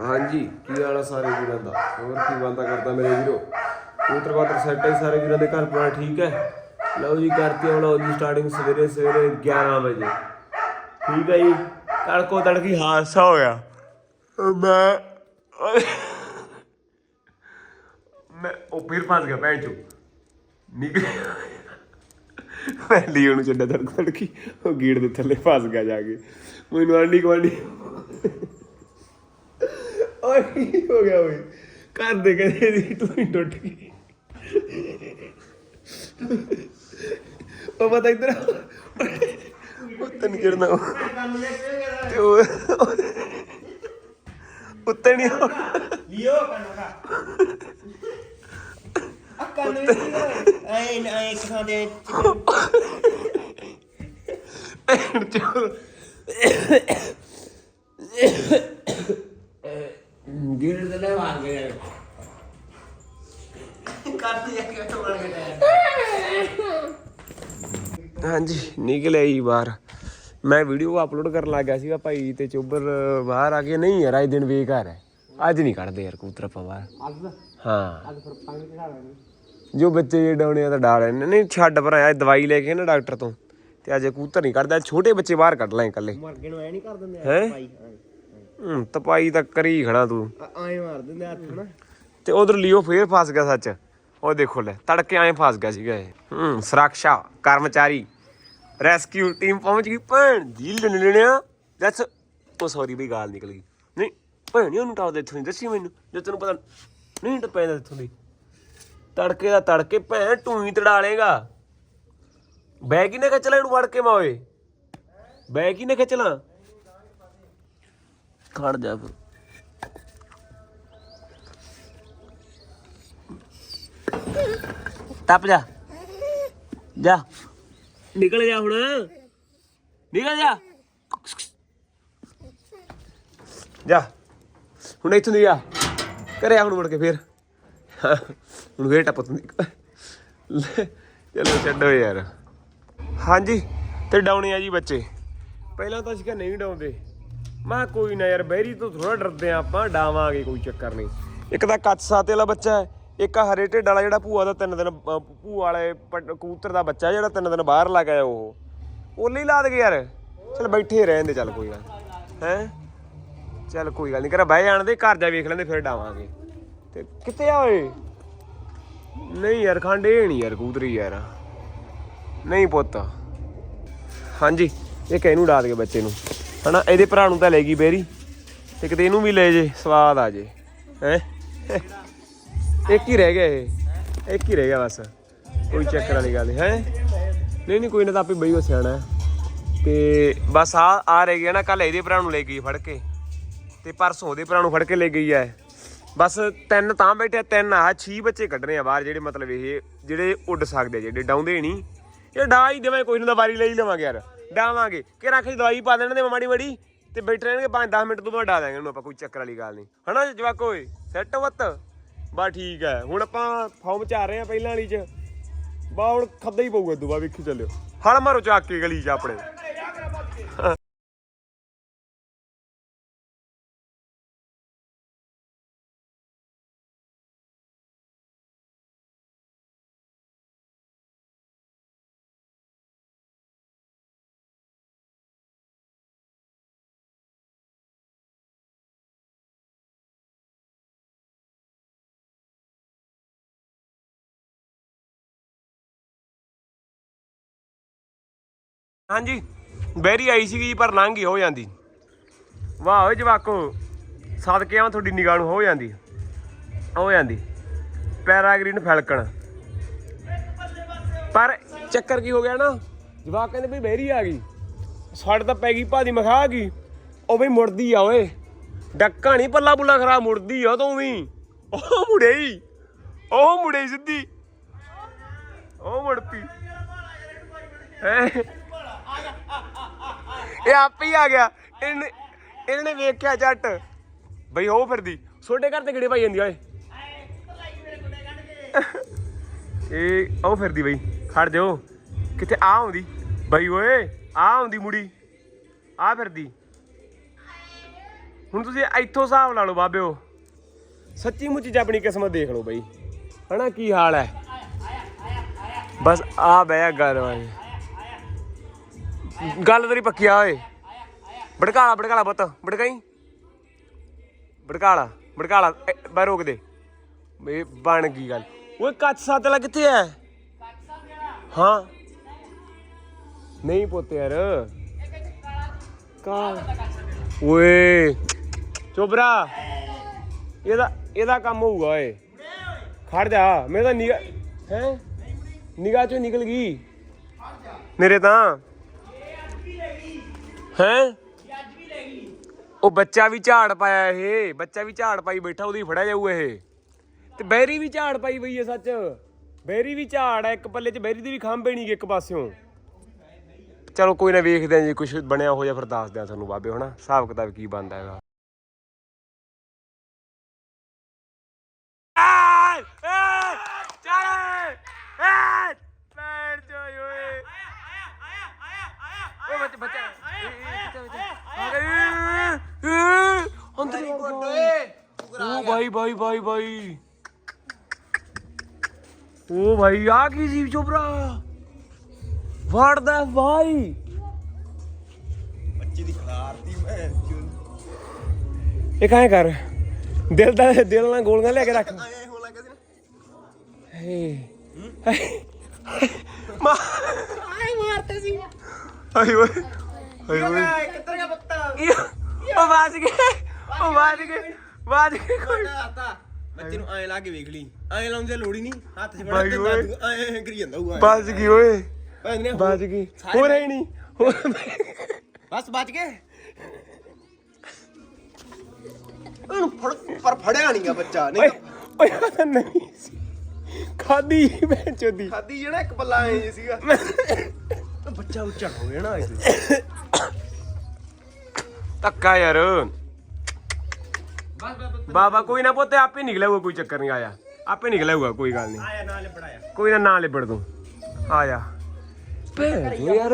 ਹਾਂਜੀ, ਕੀ ਹਾਲ ਆ ਸਾਰੇ ਵੀਰਾਂ ਦਾ? ਹੋਰ ਕੀ ਬੰਦਾ ਕਰਦਾ ਮੇਰੇ ਵੀਰੋ? ਕਬੂਤਰ ਬਾਤਰ ਸੈੱਟ ਹੈ ਸਾਰੇ ਵੀਰਾਂ ਦੇ ਘਰ ਪੂਰਾ ਠੀਕ ਹੈ? ਲਓ ਜੀ, ਕਰਤੀ ਹੁਣ ਜੀ ਸਟਾਰਟਿੰਗ ਸਵੇਰੇ ਸਵੇਰੇ 11 ਵਜੇ। ਠੀਕ ਹੈ ਜੀ? ਤੜਕੋ ਤੜਕੀ ਹਾਦਸਾ ਹੋਇਆ ਮੈਂ ਮੈਂ ਉਹ ਫਿਰ ਫਸ ਗਿਆ ਭੈਣ ਚੋ ਨਿਕਲ ਮੈਂ ਲਈ ਉਹਨੂੰ ਛੱਡਿਆ ਤੜਕ ਤੜਕੀ। ਉਹ ਗੀੜ ਦੇ ਥੱਲੇ ਫਸ ਗਿਆ ਜਾ ਕੇ। ਮੈਨੂੰ ਆਂਡੀ ਗਵਾਂਡੀ ਓਏ ਕੀ ਹੋ ਗਿਆ ਓਏ ਘਰ ਦੇ ਕਹਿੰਦੇ ਦੀ ਤੂੰ ਹੀ ਟੁੱਟ ਗਈ। ਉਹ ਪਤਾ ਇਧਰ ਉਹ ਤਨ ਗਿਰਨਾ। ਤੇ ਉਹ ਉੱਤੇ ਨਹੀਂ ਲਿਓ ਕੰਨੜਾ ਆ ਕੰਨ ਵਿੱਚ ਐ ਐ ਇੱਕ ਥਾਂ ਦੇ ਭੈਣ ਚੋ ਬਣ ਗਿਆ ਹਾਂਜੀ ਨਿਕਲਿਆ ਹੀ ਬਾਹਰ। ਮੈਂ ਵੀਡੀਓ ਅਪਲੋਡ ਕਰਨ ਲੱਗ ਗਿਆ ਸੀਗਾ ਭਾਈ ਤੇ ਚੋਬਰ ਬਾਹਰ ਆ ਕੇ ਨਹੀਂ ਯਾਰ ਅੱਜ ਦਿਨ ਬੇਕਾਰ ਹੈ। ਅੱਜ ਨਹੀਂ ਕੱਢਦੇ ਯਾਰ ਕਬੂਤਰ ਆਪਾਂ ਬਾਹਰ। ਅੱਜ ਹਾਂ। ਅੱਜ ਫਿਰ ਪਾਣੀ ਚੜਾ ਲੈਣੀ ਜੋ ਬੱਚੇ ਜੇ ਡਾਉਣੇ ਆ ਤਾਂ ਡਾਲ ਲੈਣੇ। ਨਹੀਂ ਛੱਡ ਪਰ ਆਇਆ ਦਵਾਈ ਲੈ ਕੇ ਨਾ ਡਾਕਟਰ ਤੋਂ। ਤੇ ਅੱਜ ਕਬੂਤਰ ਨਹੀਂ ਕੱਢਦਾ ਛੋਟੇ ਬੱਚੇ ਬਾਹਰ ਕੱਢ ਲੈ ਇਕੱਲੇ। ਮਰ ਗਏ ਨੂੰ ਐ ਨਹੀਂ ਕਰ ਦਿੰਦੇ ਹੈਂ? ਹੂੰ ਤਪਾਈ ਤਾਂ ਕਰੀ ਖੜਾ ਤੂੰ। ਐ ਮਾਰ ਦਿੰਦੇ ਹੱਥ ਨਾ ਤੇ ਉਧਰ ਲਿਓ ਫੇਰ ਫਸ ਗਿਆ ਸੱਚ। ਉਹ ਦੇਖੋ ਲੈ ਤੜਕੇ ਐਂ ਫਸ ਗਿਆ ਸੀਗਾ ਇਹ। ਹੂੰ ਸੁਰੱਖਿਆ ਕਰਮਚਾਰੀ ਰੈਸਕਿਊ ਟੀਮ ਪਹੁੰਚ ਗਈ। ਭੈਣ ਜੀ ਲੈਣਿਆ ਦੱਸ। ਉਹ ਸੌਰੀ ਬਈ ਗਾਲ ਨਿਕਲ ਗਈ। ਨਹੀਂ ਭੈਣ ਨਹੀਂ ਉਹਨੂੰ ਟਾਉ ਦੇ ਇੱਥੋਂ ਦੀ ਦੱਸੀ ਮੈਨੂੰ। ਜੇ ਤੈਨੂੰ ਪਤਾ ਨਹੀਂ ਟਪੈਂਦਾ ਇੱਥੋਂ ਦੀ। ਤੜਕੇ ਦਾ ਤੜਕੇ ਭੈਣ ਤੂੰ ਹੀ ਤੜਾ ਲੇਗਾ ਬੈਗ ਹੀ ਨੇ ਖਿੱਚ ਲੈ ਇਹਨੂੰ ਵੜ ਕੇ ਮਾਵੇ ਬੈਗ ਹੀ ਨੇ ਖਿੱਚ ਲਾਂ ਖੜ ਜਾ ਫਿਰ। ਟੱਪ ਜਾ। ਜਾ। ਨਿਕਲ ਜਾ ਹੁਣ। ਨਿਕਲ ਜਾ। ਜਾ। ਹੁਣ ਇੱਥੋਂ ਦੀ ਆ। ਘਰੇ ਆ ਹੁਣ ਮੁੜ ਕੇ ਫੇਰ। ਹੁਣ ਫੇਰ ਟੱਪ ਤੂੰ ਚਲੋ ਛੱਡੋ ਯਾਰ। ਹਾਂਜੀ, ਤੇ ਡਾਉਣੇ ਆ ਜੀ ਬੱਚੇ। ਪਹਿਲਾਂ ਤਾਂ ਅਸੀਂ ਸੀਗਾ ਨਹੀਂ ਡਾਉਂਦੇ। ਮੈਂ ਕਿਹਾ ਕੋਈ ਨਾ ਯਾਰ, ਬਹਿਰੀ ਤੋਂ ਥੋੜਾ ਡਰਦੇ ਆ ਆਪਾਂ, ਡਾਵਾਂਗੇ ਕੋਈ ਚੱਕਰ ਨਹੀਂ। ਇੱਕ ਤਾਂ ਕੱਚ ਸਾਤੇ ਵਾਲਾ ਬੱਚਾ ਹੈ, ਇੱਕ ਆ ਹਰੇ ਢਿੱਡ ਵਾਲਾ ਜਿਹੜਾ ਭੂਆ ਦਾ ਤਿੰਨ ਦਿਨ ਭੂਆ ਵਾਲੇ ਪਟ- ਕਬੂਤਰ ਦਾ ਬੱਚਾ ਜਿਹੜਾ ਤਿੰਨ ਦਿਨ ਬਾਹਰ ਲੱਗ ਗਿਆ ਉਹ। ਉਹਲੇ ਹੀ ਲਾ ਦੇ ਯਾਰ। ਚਲ ਬੈਠੇ ਰਹਿੰਦੇ ਚੱਲ ਕੋਈ ਗੱਲ ਹੈ? ਚੱਲ ਕੋਈ ਗੱਲ ਨਹੀਂ ਕਰਾ ਬਹਿ ਜਾਣ ਦੇ, ਘਰ ਜਾ ਵੇਖ ਲੈਂਦੇ, ਫਿਰ ਡਾਵਾਂਗੇ। ਤੇ ਕਿੱਥੇ ਆ ਓਏ? ਨਹੀਂ ਯਾਰ, ਖੰਡ ਇਹ ਨਹੀਂ ਯਾਰ ਕੂਤਰੀ ਯਾਰ। ਨਹੀਂ ਪੁੱਤ। ਹਾਂਜੀ, ਇਹ ਕਹਿਨੂੰ ਡਾ ਦੇ ਬੱਚੇ ਨੂੰ? ਹਨਾ ਇਹਦੇ ਭਰਾ ਨੂੰ ਤਾਂ ਲੈ ਗਈ ਬੇਰੀ। ਤੇ ਕਿਤੇ ਇਹਨੂੰ ਵੀ ਲੈ ਜੇ ਸਵਾਦ ਆ ਜੇ। ਹੈ? ਇੱਕ ਹੀ ਰਹਿ ਗਿਆ ਇਹ। ਇੱਕ ਹੀ ਰਹਿ ਗਿਆ ਬਸ। ਕੋਈ ਚੱਕਰ ਵਾਲੀ ਗੱਲ ਨਹੀਂ ਹੈ? ਨਹੀਂ ਨਹੀਂ ਕੋਈ ਨਾ ਤਾਂ ਆਪੇ ਬਈ ਉਹ ਸਿਆਣਾ ਹੈ। ਤੇ ਬਸ ਆ ਆ ਰਹਿ ਗਿਆ ਨਾ ਕੱਲ ਇਹਦੇ ਭਰਾ ਨੂੰ ਲੈ ਗਈ ਫੜ ਕੇ। ਤੇ ਪਰਸੋਂ ਉਹਦੇ ਭਰਾ ਨੂੰ ਫੜ ਕੇ ਲੈ ਗਈ ਐ ਬਸ ਤਿੰਨ ਤਾਂ ਬੈਠੇ ਆ, ਤਿੰਨ ਆ। ਛੀ ਬੱਚੇ ਕੱਢਣੇ ਆ ਬਾਹਰ ਜਿਹੜੇ ਮਤਲਬ ਇਹ ਜਿਹੜੇ ਉੱਡ ਸਕਦੇ ਆ, ਜਿਹੜੇ ਡਾਉਂਦੇ ਨਹੀਂ ਇਹ ਡਾ ਹੀ ਦੇਵੇਂ ਕੋਈ ਨਾ ਤਾਂ ਵਾਰੀ ਲੈ ਹੀ ਲਵਾਂਗੇ ਯਾਰ। ਡਾਵਾਂਗੇ। ਕਿ ਰੱਖ ਦਵਾਈ ਪਾ ਦੇਣ ਦੇ ਮਾੜੀ ਮਾੜੀ, ਤੇ ਬੈਠੇ ਰਹਿਣਗੇ 5-10 ਮਿੰਟ ਤੋਂ ਬਾਅਦ ਡਾ ਦਾਂਗੇ ਉਹਨੂੰ ਆਪਾਂ, ਕੋਈ ਚੱਕਰ ਵਾਲੀ ਗੱਲ ਨਹੀਂ। ਹਨਾ ਜਵਾਕੋ ਓਏ ਸੈੱਟ ਵੱਤ ਬਾ ਠੀਕ ਹੈ। ਹੁਣ ਆਪਾਂ ਫਾਰਮ ਚ ਆ ਰਹੇ ਆ ਪਹਿਲਾਂ ਵਾਲੀ ਚ। ਬਾ, ਹੁਣ ਖੱਦਾ ਹੀ ਪਊਗਾ ਦੁਬਾ ਵੇਖੀ ਚੱਲਿਓ। ਹਲ ਮਾਰੋ ਚੱਕ ਕੇ ਗਲੀ ਚ ਆਪਣੇ। ਹਾਂਜੀ ਬੈਰੀ ਆਈ ਸੀਗੀ ਪਰ ਲੰਘ ਹੀ ਹੋ ਜਾਂਦੀ। ਵਾਹ ਓਏ ਜਵਾਕੋ, ਸਦਕੇ ਆਵਾਂ ਤੁਹਾਡੀ ਨਿਗਾਹ ਨੂੰ, ਹੋ ਜਾਂਦੀ। ਹੋ ਜਾਂਦੀ। ਪੈਰਾਗ੍ਰੀਨ ਫੈਲਕਣ। ਪਰ ਚੱਕਰ ਕੀ ਹੋ ਗਿਆ ਨਾ, ਜਵਾਕ ਕਹਿੰਦੇ ਵੀ ਬੈਰੀ ਆ ਗਈ। ਸਾਡੇ ਤਾਂ ਪੈ ਗਈ ਭਾਦੀ ਮਖਾ ਆ ਗਈ। ਉਹ ਵੀ ਮੁੜਦੀ ਆ ਓਏ। ਡੱਕਾ ਨਹੀਂ ਪੱਲਾ ਪੁੱਲਾ ਖਰਾਬ, ਮੁੜਦੀ ਆ ਤੂੰ ਵੀ ਉਹ ਮੁੜੇ ਉਹ ਮੁੜੇ ਸਿੱਧੀ। ਉਹ ਮੁੜ ਪਈ। ਹੈਂ? ਇਹ ਆਪ ਹੀ ਆ ਗਿਆ। ਇਹਨੇ ਇਹਨੇ ਵੇਖਿਆ ਜੱਟ। ਬਈ ਹੋ ਫਿਰਦੀ। ਛੋਟੇ ਘਰ ਤੇ ਕਿਹੜੇ ਭਾਈ ਜਾਂਦੀ ਓਏ? ਇਹ ਉਹ ਫਿਰਦੀ ਬਈ। ਖੜ ਜਾਓ। ਕਿੱਥੇ ਆ ਆਉਂਦੀ। ਬਈ ਓਏ, ਆ ਆਉਂਦੀ ਮੁੜੀ। ਆ ਫਿਰਦੀ। ਹੁਣ ਤੁਸੀਂ ਇੱਥੋਂ ਹਿਸਾਬ ਲਾ ਲਓ ਬਾਬਿਓ। ਸੱਚੀ ਮੁੱਚੀ ਚ ਆਪਣੀ ਕਿਸਮਤ ਦੇਖ ਲਓ ਬਈ। ਹਨਾ, ਕੀ ਹਾਲ ਹੈ? ਬਸ ਆ ਬਹਿ ਗੱਲ ਵਾਲੀ। ਗੱਲ ਤੇਰੀ ਪੱਕੀ ਆ, ਓਏ। ਭੜਕਾਲਾ ਭੜਕਾਲਾ ਪੁੱਤ। ਭੜਕਾਈ? ਭੜਕਾਲਾ ਭੜਕਾਲਾ ਬੈ ਰੋਕ ਦੇ। ਬਈ ਬਣ ਗਈ ਗੱਲ। ਓਏ, ਕੱਚ ਸਾਤਲਾ ਕਿੱਥੇ ਐ? ਹਾਂ। ਨਹੀਂ ਪੁੱਤ ਯਾਰ। ਕਾ ਓਏ। ਚੋਬਰਾ। ਇਹਦਾ ਇਹਦਾ ਕੰਮ ਹੋਊਗਾ, ਓਏ। ਖੜ ਜਾ। ਮੈਂ ਤਾਂ ਨਿਗਾ ਹੈ? ਨਿਗਾਹ ਚੋਂ ਨਿਕਲ ਗਈ। ਮੇਰੇ ਤਾਂ। ਹੈ? ਉਹ ਬੱਚਾ ਵੀ ਝਾੜ ਪਾਇਆ ਇਹ। ਬੱਚਾ ਵੀ ਝਾੜ ਪਾਈ ਬੈਠਾ, ਉਹਦੀ ਫੜਿਆ ਜਾਊ ਇਹ। ਤੇ ਬੈਰੀ ਵੀ ਝਾੜ ਪਾਈ ਪਈ ਹੈ ਸੱਚ। ਬੈਰੀ ਵੀ ਝਾੜ ਹੈ ਇੱਕ ਪੱਲੇ 'ਚ ਬੈਰੀ ਦੀ ਵੀ ਖੰਭੇ ਨਹੀਂ ਇੱਕ ਪਾਸਿਓਂ। ਚਲੋ ਕੋਈ ਨਾ ਵੇਖਦੇ ਆਂ ਜੀ ਕੁਝ ਬਣਿਆ ਹੋ ਜਾ ਫਿਰ ਦੱਸਦੇ ਆਂ ਤੁਹਾਨੂੰ ਬਾਬੇ, ਹਨਾ? ਹਿਸਾਬ ਕਿਤਾਬ ਕੀ ਬਣਦਾ ਹੈਗਾ ਏ ਏ ਚੱਲ ਏ ਪੈਰ ਚੋਈ ਓਏ ਓ ਬੱਚਾ ਬੱਚਾ ਏ, ਏ, ਬੱਚਾ ਬੱਚਾ ਆ ਗਈ ਏ, ਅੰਦਰ ਹੀ ਵੜ ਗਿਆ। ਓ ਭਾਈ ਭਾਈ ਭਾਈ ਭਾਈ ਓ ਭਾਈ ਆ ਕੀ ਜੀ ਚੋਬਰਾ ਵੜਦਾ ਭਾਈ ਬੱਚੇ ਦੀ ਖਲਾਰਤੀ ਮੈਂ ਇਹ ਕਾਹੇ ਕਰ ਦਿਲ ਦਾ ਦਿਲ ਨਾਲ ਗੋਲੀਆਂ ਲੈ ਕੇ ਰੱਖ। ਆਏ ਹੋ ਲੱਗਾ ਸੀ ਨਾ ਹੇ। ਮਾ ਆਏ ਮਾਰਤੇ ਸੀ। ਹਾਏ। ਓਏ ਹਾਏ। ਓਏ ਕਿੱਧਰ ਗਿਆ ਪੱਤਾ ਉਹ ਬਾਜ ਗਏ। ਉਹ ਬਾਜ ਗਏ ਬਾਜ ਗਏ ਕੋਈ। ਆਤਾ ਬੱਚੇ ਨੂੰ ਐ ਲਾ ਕੇ ਵੇਖ ਲਈ। ਐ ਲਾਉਣ ਦੀ ਲੋੜ ਹੀ ਨਹੀਂ। ਹੱਥ 'ਚ ਫੜ ਕੇ। ਦਾਦੂ ਐ ਕਰੀ ਜਾਂਦਾ ਹੋਊਗਾ। ਬਾਜ ਗਈ ਓਏ। ਬਾਜ ਗਈ। ਹੋ ਰਹੀ ਨਹੀਂ। ਬਸ ਬਚ ਗਏ। ਉਹਨੂੰ ਫੜ ਪਰ ਫੜਿਆ ਨਹੀਂਗਾ ਬੱਚਾ। ਓਏ ਨਹੀਂ ਓਏ ਨਹੀਂ ਖਾਦੀ ਮੈਂ ਚੋਦੀ ਖਾਦੀ ਜਿਹੜਾ ਇੱਕ ਪੱਲਾ ਐ ਜੇ ਸੀਗਾ। ਉਹ ਬੱਚਾ ਉੱਚਾ ਹੋ ਗਿਆ ਨਾ ਇਸ ਧੱਕਾ ਯਾਰ। ਬਾਬਾ ਕੋਈ ਨਾ ਪੁੱਤੇ ਆਪੇ ਨਿਕਲੇਗਾ ਕੋਈ ਚੱਕਰ ਨਹੀਂ ਆਇਆ ਆਪੇ ਨਿਕਲੇਗਾ ਕੋਈ ਗੱਲ ਨਹੀਂ। ਆਇਆ ਕੋਈ ਨਾ ਨਾ ਲਿਬੜ ਤੂੰ। ਆ ਜਾ। ਭੈਣ ਚੋ ਯਾਰ।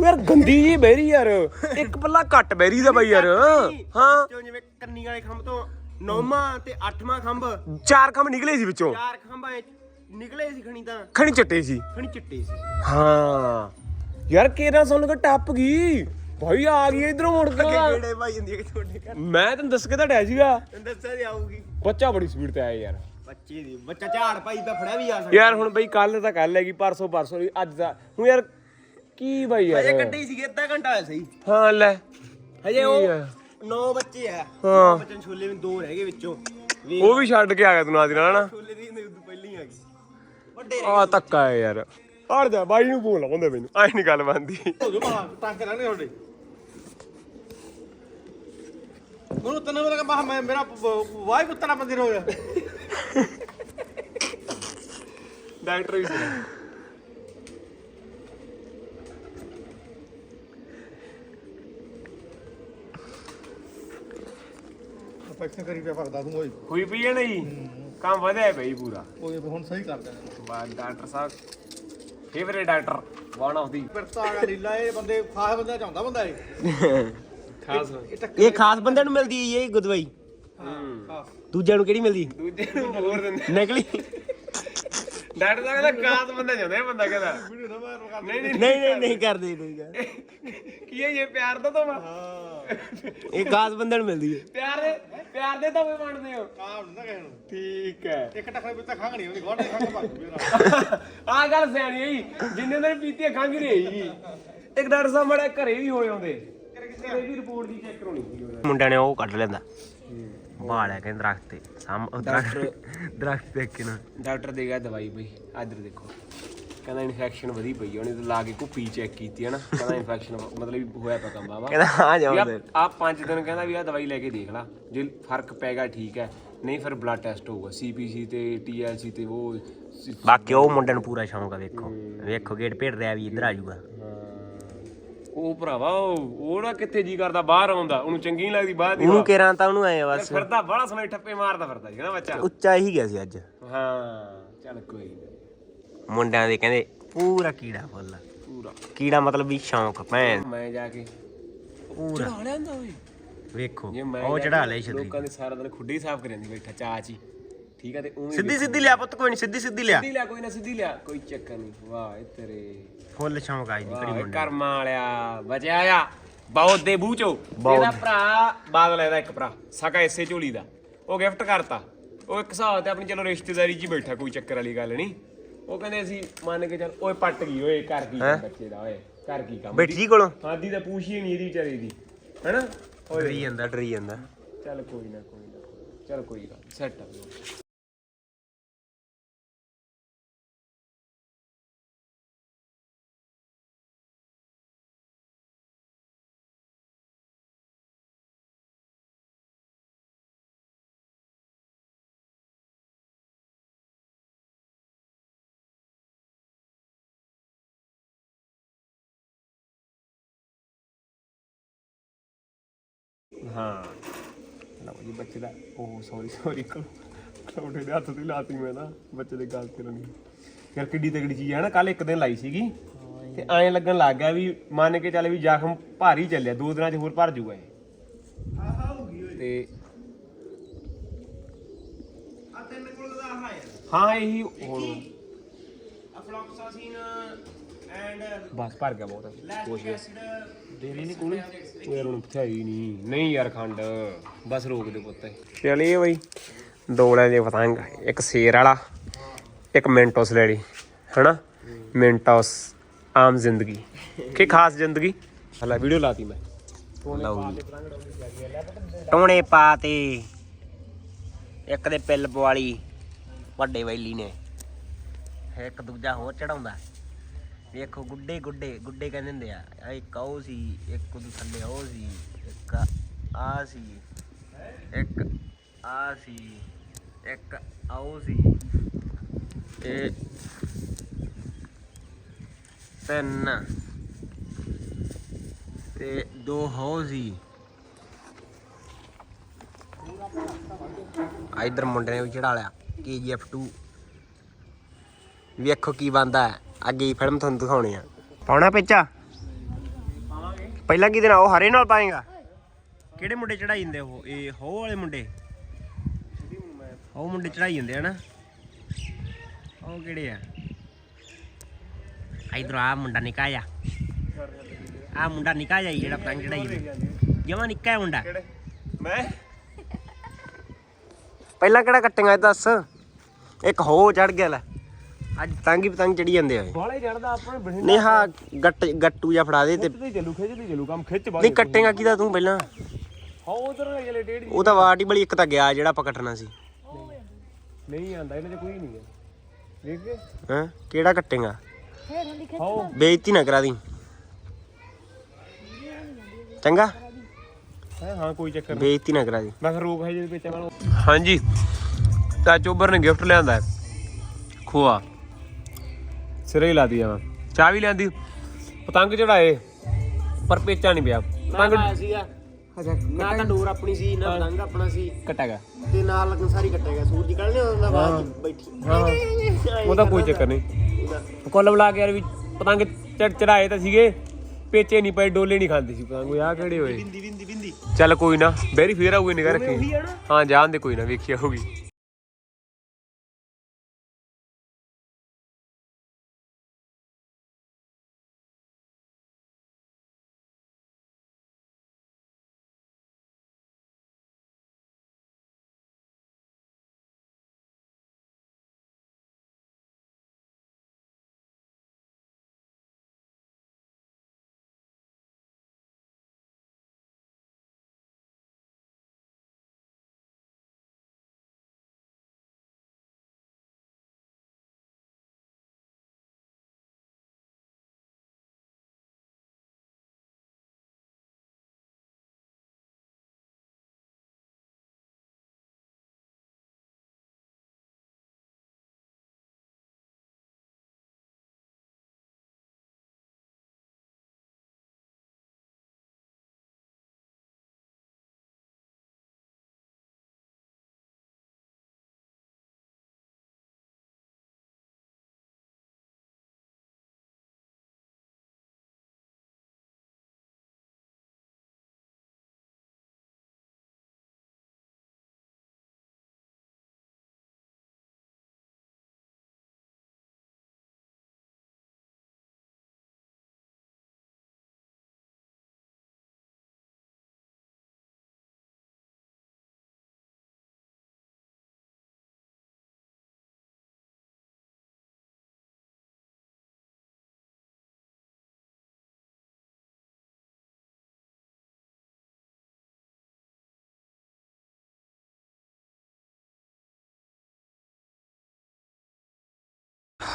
ਉਹ ਯਾਰ ਗੰਦੀ ਜੀ ਬੈਰੀ ਯਾਰ। ਇੱਕ ਪੱਲਾ ਘੱਟ ਬੈਰੀ ਦਾ ਬਾਈ ਯਾਰ। ਹਾਂ ਜੋ ਜਿਵੇਂ ਕੰਨੀ ਵਾਲੇ ਖੰਭ ਤੋਂ ਨੌਵਾਂ ਤੇ ਅੱਠਵਾਂ ਖੰਭ। ਚਾਰ ਖੰਭ ਨਿਕਲੇ ਸੀ ਵਿੱਚੋਂ। ਚਾਰ ਖੰਭਾਂ ਨਿਕਲੇ ਸੀ ਖਣੀ ਤਾਂ। ਖਣੀ ਚੱਟੇ ਸੀ। ਖਣੀ ਚਿੱਟੇ ਸੀ। ਹਾਂ। ਯਾਰ ਕੇਰਾ ਸੁਣ ਕੇ ਟੱਪ ਗਈ। ਭਾਈ ਆ ਗਈ ਇਧਰੋਂ ਮੁੜ ਕੇ। ਕਿਹੜੇ ਭਾਈ ਹੁੰਦੀ ਹੈ ਤੁਹਾਡੇ ਘਰ। ਮੈਂ ਤੈਨੂੰ ਦੱਸ ਕੇ ਤਾਂ ਡਿਆ ਸੀਗਾ। ਤੈਨੂੰ ਦੱਸਿਆ ਤੇ ਆਊਗੀ। ਬੱਚਾ ਬੜੀ ਸਪੀਡ ਤੇ ਆਇਆ ਯਾਰ। ਬੱਚੇ ਦੀ ਬੱਚਾ ਝਾੜ ਪਾਈ ਤਾਂ ਫੜਿਆ ਵੀ ਆ ਸਕਦਾ। ਯਾਰ ਹੁਣ ਬਈ ਕੱਲ ਤਾਂ ਕੱਲ ਹੈਗੀ ਪਰਸੋਂ ਪਰਸੋਂ ਦੀ ਅੱਜ ਦਾ ਹੁਣ ਯਾਰ ਕੀ ਬਾਈ ਹਜੇ ਯਾਰ ਕੱਢੀ ਸੀਗੇ ਅੱਧਾ ਘੰਟਾ ਹੋਇਆ ਸਹੀ। ਹਾਂ ਲੈ। ਹਜੇ ਉਹ? ਨੌ ਬੱਚੇ ਆ। ਹਾਂ। ਬੱਚੇ ਛੋਲੇ ਵੀ ਦੋ ਰਹਿ ਗਏ ਵਿੱਚੋਂ। ਉਹ ਵੀ ਛੱਡ ਕੇ ਆ ਗਿਆ ਤੂੰ ਨਾਲ ਦੀ ਨਾਲ ਨਾ ਛੋਲੇ ਦੀ ਪਹਿਲਾਂ ਆ ਗਈ। ਵੱਡੇ ਆ ਧੱਕਾ ਹੈ ਯਾਰ। ਹਟ ਜਾ ਬਾਈ ਨੂੰ ਫੋਨ ਲਾਉਂਦੇ ਮੈਨੂੰ। ਐ ਨਹੀਂ ਗੱਲ ਬੰਦੀ ਹੋ ਜੋ ਮਾ ਟਾਂਕੇ ਰਹਿਣੇ ਤੁਹਾਡੇ। ਉਹਨੂੰ ਤੈਨੂੰ ਪਤਾ ਕਿ ਮੈਂ ਮੇਰਾ ਵਾਈ ਪੁੱਤਰਾ ਮੰਦਿਰ ਹੋ ਗਿਆ ਡਾਕਟਰ ਵੀ ਸੀ ਅਫੈਕਸ਼ਨ ਕਰੀ ਪਿਆ ਫਰਦਾ ਤੂੰ ਓਏ। ਹੋਈ ਪਈ ਹੈ ਨਹੀਂ ਕੰਮ ਵਧਿਆ ਬਈ ਪੂਰਾ। ਓਏ ਹੁਣ ਸਹੀ ਕਰ ਦੇਣਾ। ਬਾ doctor Sahib favourite doctor one of the ਫਿਰਤਾ ਆ ਢੀਲਾ ਇਹ ਬੰਦੇ ਖਾਸ ਬੰਦਾ ਚਾਹੁੰਦਾ ਬੰਦਾ ਇਹ। ਖਾਸ ਇਹ ਖਾਸ ਬੰਦਿਆਂ ਨੂੰ ਮਿਲਦੀ ਹੈ ਇਹ ਗੁਦਵਾਈ। ਖਾਸ। ਦੂਜਿਆਂ ਨੂੰ ਕਿਹੜੀ ਮਿਲਦੀ? ਦੂਜੇ ਨੂੰ ਹੋਰ ਦਿੰਦੇ। ਨਕਲੀ। ਡਾਕਟਰ ਸਾਹਿਬ ਕਹਿੰਦਾ ਖਾਸ ਬੰਦਾ ਜਾਂਦਾ ਇਹ ਬੰਦਾ ਕਹਿੰਦਾ। ਨਹੀਂ ਨਹੀਂ ਨਹੀਂ ਕਰਦੇ ਨਹੀਂ ਕਰਦੇ ਕੀ ਹੈ ਇਹ ਪਿਆਰ ਦਾ ਹਾਂ। ਇਹ ਖਾਸ ਬੰਦਿਆਂ ਨੂੰ ਮਿਲਦੀ ਹੈ। ਪਿਆਰ ਦੇ ਪਿਆਰ ਦੇ ਤੋਵੇ ਵੰਡਦੇ ਹੋ। ਕਾਮ ਨਾ ਕਹਿਣ ਨੂੰ। ਠੀਕ ਹੈ। ਇੱਕ ਟੱਕਰੇ ਵਿੱਚ ਤਾਂ ਖੰਗ ਨਹੀਂ ਹੁੰਦੀ ਗੋਡੇ ਖੰਗ ਭੱਜ ਆ ਗੱਲ ਸਿਆਣੀ ਹੈ ਜਿੰਨੇ ਦਿਨ ਪੀਤੀ ਹੈ ਖੰਘ ਰਹੀ ਇੱਕ ਡਾਕਟਰ ਸਾਹਿਬ ਮੜਾ ਘਰੇ ਵੀ ਹੋਏ ਆਉਂਦੇ ਘਰੇ ਵੀ ਰਿਪੋਰਟ ਦੀ ਚੈੱਕ ਕਰਾਉਣੀ ਸੀ ਉਹਨਾਂ ਮੁੰਡਿਆਂ ਨੇ ਉਹ ਕੱਢ ਲੈਂਦਾ। ਬਾਲ ਹੈ ਕਹਿੰਦੇ ਦਰਖਤ ਤੇ ਸਾਮ ਉਹ ਦਰਖਤ ਦਰਖਤ ਦੇਖ ਕੇ ਨਾ। ਡਾਕਟਰ ਦੇ ਗਿਆ ਦਵਾਈ ਬਈ ਇੱਧਰ ਦੇਖੋ। ਕਹਿੰਦਾ ਇਨਫੈਕਸ਼ਨ ਵਧੀ ਪਈ ਹੈ ਉਹਨੇ ਤਾਂ ਲਾ ਕੇ ਕੁੱਪੀ ਚੈੱਕ ਕੀਤੀ ਹੈ ਨਾ। ਕਹਿੰਦਾ ਇਨਫੈਕਸ਼ਨ ਮਤਲਬ ਵੀ ਹੋਇਆ ਪਿਆ ਕੰਮ ਕਹਿੰਦਾ ਆ ਜਾਉਂਦੇ ਆ ਪੰਜ ਦਿਨ ਕਹਿੰਦਾ ਵੀ ਆ ਦਵਾਈ ਲੈ ਕੇ ਦੇਖ ਲਾ। ਜੇ ਫ਼ਰਕ ਪੈਗਾ ਠੀਕ ਹੈ ਨਹੀਂ ਫਿਰ ਬਲੱਡ ਟੈਸਟ ਹੋਊਗਾ। ਸੀਪੀਸੀ ਤੇ ਟੀਐਲਸੀ ਤੇ ਉਹ ਸੀ- ਬਾਕੀ ਉਹ ਮੁੰਡੇ ਨੂੰ ਪੂਰਾ ਸ਼ੌਂਕ ਆ ਵੇਖੋ। ਵੇਖੋ ਗੇਟ ਭੇਡ ਰਿਹਾ ਵੀ ਇੱਧਰ ਆ ਜਾਊਗਾ। ਉਹ ਭਰਾਵਾ ਉਹ ਉਹਦਾ ਕਿੱਥੇ ਜੀ ਕਰਦਾ ਬਾਹਰ ਆਉਂਦਾ ਉਹਨੂੰ ਚੰਗੀ ਨਹੀਂ ਲੱਗਦੀ ਬਾਹਰ ਦੀ ਉਹਨੂੰ ਹਵਾ। ਕੇਰਾਂ ਤਾਂ ਉਹਨੂੰ ਆਏ ਬਸ। ਫਿਰਦਾ ਬੜਾ ਸਮੇਂ ਠੱਪੇ ਮਾਰਦਾ ਫਿਰਦਾ ਸੀ ਨਾ ਬੱਚਾ? ਉੱਚਾ ਹੀ ਗਿਆ ਸੀ ਅੱਜ। ਹਾਂ ਚੱਲ ਕੋਈ ਨੀ। ਮੁੰਡਿਆਂ ਦੇ ਕਹਿੰਦੇ ਪੂਰਾ ਕੀੜਾ ਫੁੱਲ। ਪੂਰਾ। ਕੀੜਾ ਮਤਲਬ ਵੀ ਸ਼ੌਂਕ ਭੈਣ। ਮੈਂ ਜਾ ਕੇ ਪੂਰਾ। ਚੜਾ ਲਿਆਂਦਾ ਓਏ। ਵੇਖੋ ਜੇ ਮੈਂ ਉਹ ਚੜਾ ਲਿਆ ਛਤਰੀ ਲੋਕਾਂ ਦੇ ਸਾਰਾ ਦਿਨ ਖੁੱਡੇ ਸਾਫ਼ ਕਰੀ ਜਾਂਦੀ ਬੈਠਾ ਚਾਚ। ਠੀਕ ਆ ਤੇ ਉਵੇਂ ਸਿੱਧੀ ਸਿੱਧੀ ਲਿਆ ਪੁੱਤ ਕੋਈ ਨਹੀਂ ਸਿੱਧੀ ਸਿੱਧੀ ਲਿਆ। ਸਿੱਧੀ ਲਿਆ ਕੋਈ ਨਾ ਸਿੱਧੀ ਲਿਆ। ਕੋਈ ਚੱਕਰ ਨਹੀਂ ਵਾਹ ਇਹ ਤੇਰੇ। ਫੁੱਲ ਸ਼ੌਂਕ ਆਈ ਦੀ ਕੜੀ ਮੁੰਡੇ ਕਰਮਾਂ ਵਾਲਿਆ ਬਚਿਆ ਆ। ਬਹੁਤ ਦੇ ਬੂਹ ਚੋ। ਇਹਦਾ ਭਰਾ ਬਾਦਲ ਇਹਦਾ ਇੱਕ ਭਰਾ ਸਕਾ ਇਸੇ ਝੋਲੀ ਦਾ। ਉਹ ਗਿਫਟ ਕਰਤਾ। ਉਹ ਇੱਕ ਹਿਸਾਬ ਤੇ ਆਪਣੀ ਚਲੋ ਰਿਸ਼ਤੇਦਾਰੀ 'ਚ ਹੀ ਬੈਠਾ ਕੋਈ ਚੱਕਰ ਵਾਲੀ ਗੱਲ ਨਹੀਂ। ਉਹ ਕਹਿੰਦੇ ਅਸੀਂ ਮੰਨ ਕੇ ਚੱਲ ਓਏ ਪੱਟ ਗਈ ਓਏ ਕਰ ਕੀ ਕੰਮ ਬੱਚੇ ਦਾ ਓਏ ਕਰ ਕੀ ਕੰਮ। ਬੈਠੀ ਕੋਲੋਂ? ਆਦੀ ਤਾਂ ਪੁੱਛੀ ਨਹੀਂ ਇਹਦੀ ਵਿਚਾਰੀ ਦੀ ਹੈਨਾ? ਓਏ ਡਰੀ ਜਾਂਦਾ ਡਰੀ ਜਾਂਦਾ। ਚੱਲ ਕੋਈ ਨਾ ਕੋਈ ਨਾ ਚੱਲ ਕੋਈ ਗੱਲ ਸੈੱਟ ਆ। ਹਾਂ। ਲਓ ਜੀ ਬੱਚੇ ਦਾ ਉਹ ਸੌਰੀ ਸੌਰੀ ਕਲੋਟੇ ਦੇ ਹੱਥ ਤੇ ਲਾਤੀ ਮੈਂ ਨਾ ਬੱਚੇ ਦੇ ਗੱਲ ਤੇ ਲੰਗੀ ਯਾਰ ਕਿੱਡੀ ਤਗੜੀ ਚੀਜ਼ ਹੈ ਨਾ ਕੱਲ ਇੱਕ ਦਿਨ ਲਾਈ ਸੀਗੀ। ਤੇ ਐਂ ਲੱਗਣ ਲੱਗ ਗਿਆ ਵੀ ਮੰਨ ਕੇ ਚੱਲ ਵੀ ਜ਼ਖਮ ਭਾਰੀ ਚੱਲਿਆ ਦੋ ਦਿਨਾਂ 'ਚ ਹੋਰ ਭਰ ਜੂਗਾ ਇਹ। ਤੇ ਆ ਤਿੰਨ ਕੋਲ ਦਾ ਆਹ ਹੈ ਹਾਂ ਇਹੀ ਹੁਣ ਅਫਲੋਕਸਾਸੀਨ ਬਸ ਭਰ ਗਿਆ ਬਹੁਤ। ਐਸਿਡ ਦੇਣੀ ਨਹੀਂ ਕੋਣੀ ਉਹ ਯਾਰ ਹੁਣ ਪਥਾਈ ਨਹੀਂ। ਨਹੀਂ ਯਾਰ ਖੰਡ। ਬਸ ਰੋਕ ਦੇ ਪੁੱਤ। ਚਲਿਏ ਬਈ। ਦੋ ਲੈ ਜੇ ਪਤੰਗ। ਇੱਕ ਸ਼ੇਰ ਵਾਲਾ ਇੱਕ ਮਿੰਟੋਸ ਲੈ ਲਈ। ਹਨਾ? ਮਿੰਟੋਸ ਆਮ ਜ਼ਿੰਦਗੀ। ਕੀ ਖਾਸ ਜ਼ਿੰਦਗੀ? ਹਲਾ ਵੀਡੀਓ ਲਾਤੀ ਮੈਂ। ਟੋਣੇ ਪਾ ਤੇ ਇੱਕ ਦੇ ਪਿੱਲ ਪਵਾਲੀ ਵੱਡੇ ਵੈਲੀ ਨੇ। ਇੱਕ ਦੂਜਾ ਹੋਰ ਚੜਾਉਂਦਾ। ਵੇਖੋ ਗੁੱਡੇ ਗੁੱਡੇ ਗੁੱਡੇ ਕਹਿੰਦੇ ਹੁੰਦੇ ਆ ਆਹ ਇੱਕ ਉਹ ਸੀ, ਇੱਕ ਉਹਦੇ ਥੱਲੇ ਉਹ ਸੀ, ਇੱਕ ਆ ਸੀ, ਇੱਕ ਆ ਸੀ, ਇੱਕ ਆਉ ਸੀ ਤੇ ਤਿੰਨ ਤੇ ਦੋ ਹੋ ਸੀ। ਆ ਇਧਰ ਮੁੰਡੇ ਨੇ ਵੀ ਚੜਾ ਲਿਆ KGF 2 ਵੇਖੋ ਕੀ ਬੰਦਾ ਅੱਗੇ ਫਿਲਮ ਤੁਹਾਨੂੰ ਦਿਖਾਉਣੀ ਆ। ਪਾਉਣਾ ਪੇਚਾ? ਪਹਿਲਾਂ ਕੀ ਦਿਨ ਉਹ ਹਰੇ ਨਾਲ ਪਾਏਗਾ? ਕਿਹੜੇ ਮੁੰਡੇ ਚੜਾਈ ਜਾਂਦੇ ਉਹ? ਇਹ ਹੋ ਵਾਲੇ ਮੁੰਡੇ? ਉਹ ਮੁੰਡੇ ਚੜਾਈ ਜਾਂਦੇ ਹਨਾ ਉਹ ਕਿਹੜੇ ਆ? ਇਧਰ ਆ ਮੁੰਡਾ ਨਿਕਾ ਆ ਆ ਮੁੰਡਾ ਨਿਕਾ ਆ ਜਿਹੜਾ ਪਤੰਗ ਚੜਾਈ ਜਾਂਦਾ ਜਮਾ ਨਿੱਕਾ ਮੁੰਡਾ। ਮੈਂ? ਪਹਿਲਾਂ ਕਿਹੜਾ ਕੱਟੇਗਾ ਦੱਸ? ਇੱਕ ਹੋ ਚੜ ਗਿਆ ਲੈ। ਅੱਜ ਪਤੰਗ ਹੀ ਪਤੰਗ ਚੜੀ ਜਾਂਦੇ ਆ ਇਹ। ਬਾਲੇ ਚੜਦਾ ਆਪਣੇ ਬਠਿੰਡਾ ਨਹੀਂ ਹਾਂ ਗੱਟ ਗੱਟੂ ਜਾਂ ਫੜਾ ਦੇ ਤੇ ਤੇ ਚੱਲੂ ਖਿੱਚਦੀ ਚੱਲੂ ਕੰਮ ਖਿੱਚ ਬਾਲੇ ਨਹੀਂ ਕੱਟੇਗਾ ਕਿਦਾ ਤੂੰ ਪਹਿਲਾਂ? ਹਾਂ ਉਧਰ ਲੈ ਚਲੇ ਡੇਢ ਉਹ ਤਾਂ ਵਾਟੀ ਬੜੀ ਇੱਕ ਤਾਂ ਗਿਆ ਜਿਹੜਾ ਆਪਾਂ ਕੱਟਣਾ ਸੀ। ਨਹੀਂ ਆਂਦਾ ਇਹਨਾਂ 'ਚ ਕੋਈ ਨਹੀਂ ਹੈ ਦੇਖ ਕੇ। ਹਾਂ ਕਿਹੜਾ ਕੱਟੇਗਾ? ਹਾਂ। ਬੇਇੱਜ਼ਤੀ ਨਾ ਕਰਾ ਦੀ। ਚੰਗਾ? ਹੈ ਹਾਂ ਕੋਈ ਚੱਕਰ ਨਹੀਂ। ਬੇਇੱਜ਼ਤੀ ਨਾ ਕਰਾ ਦੀ। ਮੈਂ ਫਿਰ ਰੋਕ ਹੈ ਜਿਹਦੇ ਵਿੱਚ ਮੈਂ ਹਾਂਜੀ। ਤਾਂ ਚੋਬਰ ਨੇ ਗਿਫਟ ਲਿਆਂਦਾ ਹੈ। ਖੋਆ। ਸਿਰੇ ਹੀ ਲਾਦੀ ਆ ਚਾਹ ਵੀ ਲਿਆਂਦੀ। ਪਤੰਗ ਚੜਾਏ ਪਰ ਪੇਚਾ ਨਹੀਂ ਪਿਆ। ਪਤੰਗ ਸੀਗਾ। ਨਾ ਤਾਂ ਡੋਰ ਆਪਣੀ ਸੀ ਨਾ ਪਤੰਗ ਆਪਣਾ ਸੀ। ਕੱਟਾ ਗਿਆ। ਤੇ ਨਾਲ ਲੱਗਣ ਸਾਰੀ ਕੱਟੇਗਾ ਸੂਰਜ ਨਿਕਲਣੇ ਉਹਨਾਂ ਬਾਅਦ ਬੈਠੀ। ਹਾਂ। ਉਹਦਾ ਕੋਈ ਚੱਕਰ ਨਹੀਂ। ਕੁੱਲ ਬੁਲਾ ਕੇ ਯਾਰ ਵੀ ਪਤੰਗ ਚੜ ਚੜਾਏ ਤਾਂ ਸੀਗੇ ਪੇਚੇ ਨਹੀਂ ਪਏ ਡੋਲੇ ਨਹੀਂ ਖਾਂਦੀ ਸੀ ਪਤੰਗ। ਆ ਕਿਹੜੇ ਹੋਏ? ਬਿੰਦੀ ਬਿੰਦੀ ਬਿੰਦੀ। ਚੱਲ ਕੋਈ ਨਾ ਬੈਰੀ ਫੇਰ ਆਊਗੀ ਨਿਗਾਹ ਰੱਖੀ ਹਾਂ ਜਾਣ ਦੇ ਕੋਈ ਨਾ ਵੇਖਿਆ ਹੋਗੀ